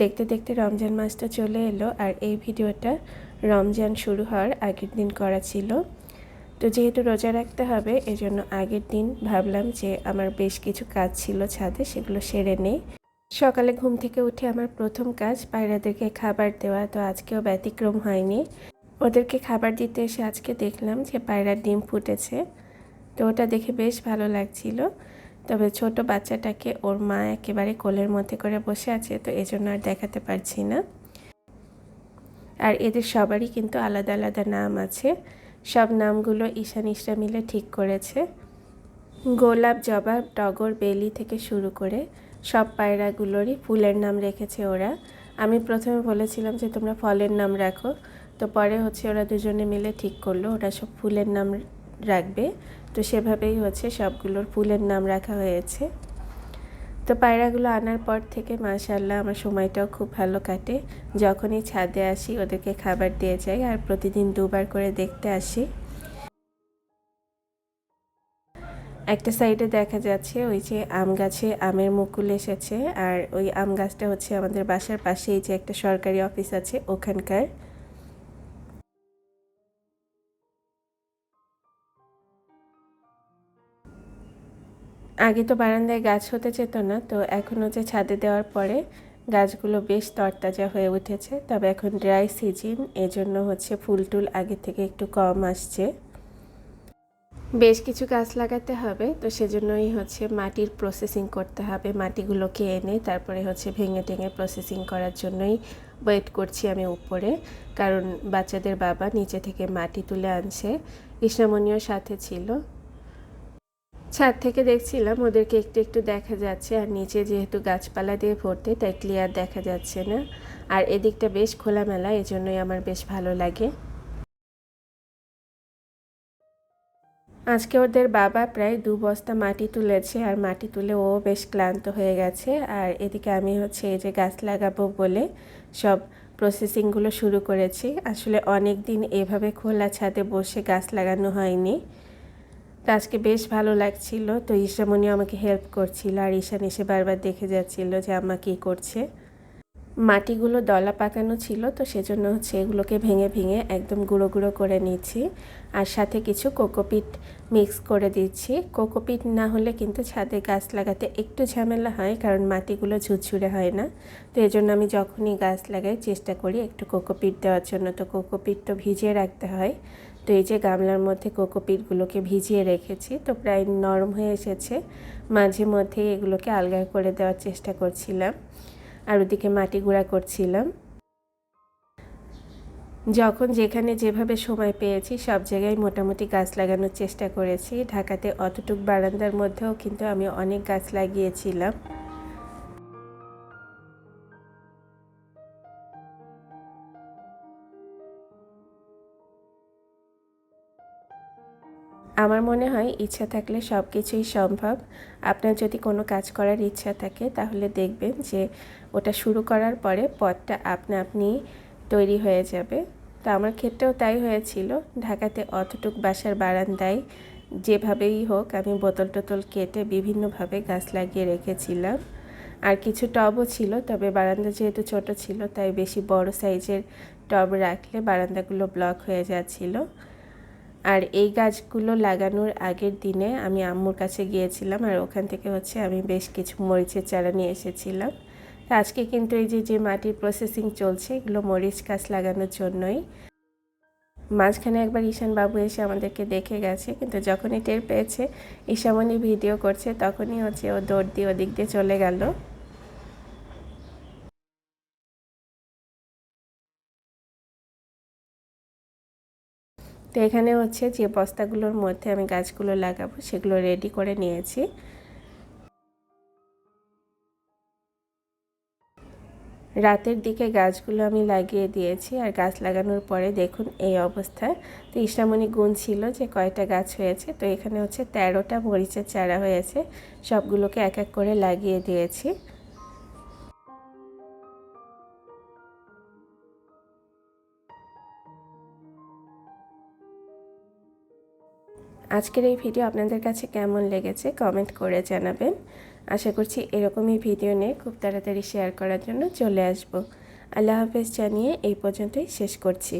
দেখতে দেখতে রমজান মাসটা চলে এলো আর এই ভিডিওটা রমজান শুরু হওয়ার আগের দিন করা ছিল। তো যেহেতু রোজা রাখতে হবে, এজন্য আগের দিন ভাবলাম যে আমার বেশ কিছু কাজ ছিল ছাদে, সেগুলো সেরে নেই। সকালে ঘুম থেকে উঠে আমার প্রথম কাজ পায়রাদেরকে খাবার দেওয়া, তো আজকেও ব্যতিক্রম হয়নি। ওদেরকে খাবার দিতে এসে আজকে দেখলাম যে পায়রার ডিম ফুটেছে, তো ওটা দেখে বেশ ভালো লাগছিল। তবে ছোট বাচ্চাটাকে ওর মা একেবারে কোলের মধ্যে করে বসে আছে, তো এজন্য আর দেখাতে পারছি না। আর এদের সবারই কিন্তু আলাদা আলাদা নাম আছে। সব নামগুলো ঈশান ইশরা মিলে ঠিক করেছে। গোলাপ, জবা, টগর, বেলি থেকে শুরু করে সব পায়রাগুলোরই ফুলের নাম রেখেছে ওরা। আমি প্রথমে বলেছিলাম যে তোমরা ফলের নাম রাখো, তো পরে হচ্ছে ওরা দুজনে মিলে ঠিক করল, ওরা সব ফুলের নাম রাখবে। তো সেভাবেই হচ্ছে সবগুলোর ফুলের নাম রাখা হয়েছে। তো পায়রাগুলো আনার পর থেকে মাশাল্লাহ আমার সময়টাও খুব ভালো কাটে। যখনই ছাদে আসি ওদেরকে খাবার দিয়ে যাই আর প্রতিদিন দুবার করে দেখতে আসি। একটা সাইডে দেখা যাচ্ছে ওই যে আম গাছে আমের মুকুল এসেছে আর ওই আম গাছটা হচ্ছে আমাদের বাসার পাশেই যে একটা সরকারি অফিস আছে ওখানকার। আগে তো বারান্দায় গাছ হতে যেত না, তো এখন হচ্ছে ছাদে দেওয়ার পরে গাছগুলো বেশ তরতাজা হয়ে উঠেছে। তবে এখন ড্রাই সিজন, এজন্য হচ্ছে ফুল টুল আগে থেকে একটু কম আসছে। বেশ কিছু গাছ লাগাতে হবে, তো সেজন্যই হচ্ছে মাটির প্রসেসিং করতে হবে। মাটিগুলোকে এনে তারপরে হচ্ছে ভেঙে টেঙে প্রসেসিং করার জন্যই ওয়েট করছি আমি উপরে, কারণ বাচ্চাদের বাবা নিচে থেকে মাটি তুলে আনছে। কৃষ্ণমণিও সাথে ছিল। ছাদ থেকে দেখছিলাম ওদেরকে একটু একটু দেখা যাচ্ছে, আর নিচে যেহেতু গাছপালা দিয়ে ভর্তি, তাই ক্লিয়ার দেখা যাচ্ছে না। আর এদিকটা বেশ খোলামেলা, এজন্যই আমার বেশ ভালো লাগে। আজকে ওদের বাবা প্রায় দু বস্তা মাটি তুলেছে, আর মাটি তুলে ও বেশ ক্লান্ত হয়ে গেছে। আর এদিকে আমি হচ্ছে এই যে গাছ লাগাবো বলে সব প্রসেসিংগুলো শুরু করেছি। আসলে অনেক দিন এভাবে খোলা ছাদে বসে গাছ লাগানো হয়নি। তো আজকে বেশ ভালো লাগছিল। তো ঈশামণি আমাকে হেল্প করছিল আর ঈশান এসে বারবার দেখে যাচ্ছিল যে আম্মা কী করছে। মাটিগুলো দলা পাকানো ছিল, তো সেজন্য হচ্ছে এগুলোকে ভেঙে ভেঙে একদম গুঁড়ো গুঁড়ো করে নিচ্ছি। আর সাথে কিছু কোকোপিট মিক্স করে দিচ্ছি। কোকোপিট না হলে কিন্তু ছাদে গাছ লাগাতে একটু ঝামেলা হয়, কারণ মাটিগুলো ঝুরঝুরে হয় না। তো এই জন্য আমি যখনই গাছ লাগাই চেষ্টা করি একটু কোকোপিট দেওয়ার জন্য। তো কোকোপিট তো ভিজিয়ে রাখতে হয়। তো এই যে গামলার মধ্যে কোকোপিটগুলোকে ভিজিয়ে রেখেছি, তো প্রায় নরম হয়ে এসেছে। মাঝে মধ্যে এগুলোকে আলগা করে দেওয়ার চেষ্টা করছিলাম। আর ওদিকে মাটি গুঁড়া করছিলাম। যখন যেখানে যেভাবে সময় পেয়েছি, সব জায়গায় মোটামুটি গাছ লাগানোর চেষ্টা করেছি। ঢাকাতে অতটুক বারান্দার মধ্যেও কিন্তু আমি অনেক গাছ লাগিয়েছিলাম। আমার মনে হয় ইচ্ছা থাকলে সব কিছুই সম্ভব। আপনার যদি কোনো কাজ করার ইচ্ছা থাকে, তাহলে দেখবেন যে ওটা শুরু করার পরে পথটা আপনা আপনি তৈরি হয়ে যাবে। তো আমার ক্ষেত্রেও তাই হয়েছিল। ঢাকাতে অতটুক বাসার বারান্দায় যেভাবেই হোক আমি বোতল টোতল কেটে বিভিন্নভাবে গাছ লাগিয়ে রেখেছিলাম। আর কিছু টবও ছিল, তবে বারান্দা যেহেতু ছোট ছিল, তাই বেশি বড় সাইজের টব রাখলে বারান্দাগুলো ব্লক হয়ে যাচ্ছিল। আর এই গাছগুলো লাগানোর আগের দিনে আমি আম্মুর কাছে গিয়েছিলাম আর ওখান থেকে হচ্ছে আমি বেশ কিছু মরিচের চারা নিয়ে এসেছিলাম। আজকে কিন্তু এই যে যে মাটির প্রসেসিং চলছে, এগুলো মরিচ গাছ লাগানোর জন্যই। মাঝখানে একবার ঈশান বাবু এসে আমাদেরকে দেখে গেছে, কিন্তু যখনই টের পেয়েছে, ঈশামণি ভিডিও করছে, তখনই হচ্ছে ও দৌড় দিয়ে ওদিক দিয়ে চলে গেল। তো এখানে হচ্ছে যে বস্তাগুলোর মধ্যে আমি গাছগুলো লাগাবো, সেগুলো রেডি করে নিয়েছি। রাতের দিকে গাছগুলো আমি লাগিয়ে দিয়েছি আর গাছ লাগানোর পরে দেখুন এই অবস্থা। তো ইসলামণি গুণ ছিল যে কয়টা গাছ হয়েছে, তো এখানে হচ্ছে তেরোটা মরিচের চারা হয়েছে, সবগুলোকে এক এক করে লাগিয়ে দিয়েছি। আজকের এই ভিডিও আপনাদের কাছে কেমন লেগেছে কমেন্ট করে জানাবেন। আশা করছি এরকমই ভিডিও নিয়ে খুব তাড়াতাড়ি শেয়ার করার জন্য চলে আসব। আল্লাহ হাফেজ জানিয়ে এই পর্যন্তই শেষ করছি।